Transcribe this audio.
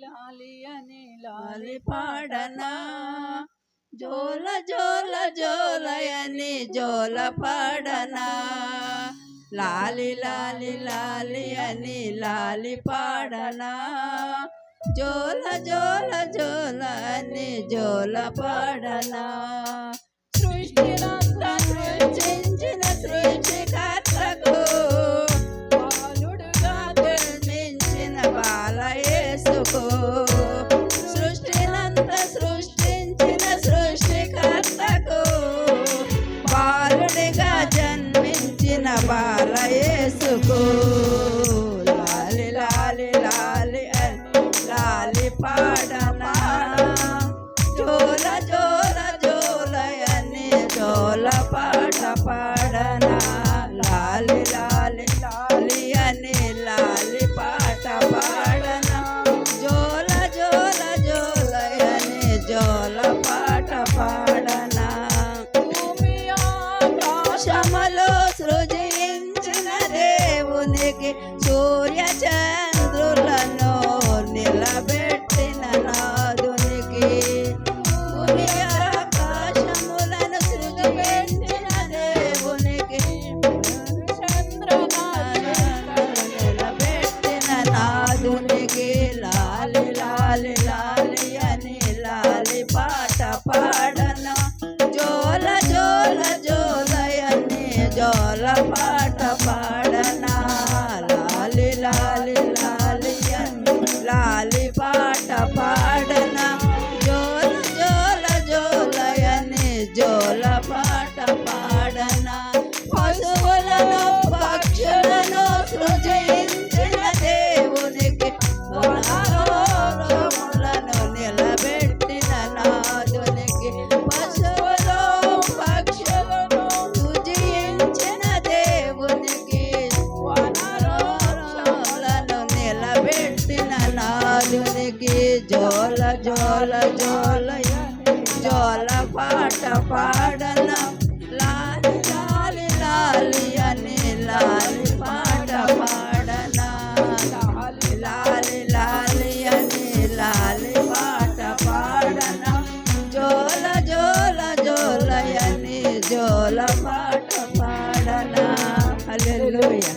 లాలి అని లాలి పాడనా? జోల జోల జోలయని జోల పాడనా? లాలి లాలి లాలి అని లాలి పాడనా? జోల జోల జోల అని జోల పాడనా? లాలి లాలి అని లాలి పాడనా జోల జోల జోలయని జోల పాట పాడనా లాలి లాలి లాలి అని లాలి పాట పాడనా జోల జోల జోలయని జోల పాట పాడనా భూమి ఆకాశ సృజించిన దేవునికి సూర్య జోల పాట పాడనా? లాలి లాలి లాలి అని లాలి పాట. అర్జున్ కి జోల జోల జోల జోల పాట పాడన లాలి లాలి లాలి అని లాలి పాట పాడన లాలి లాలి లాలి అని లాలి పాట పాడన జోల జోల జోల అని జోల పాట పాడన హల్లెలూయా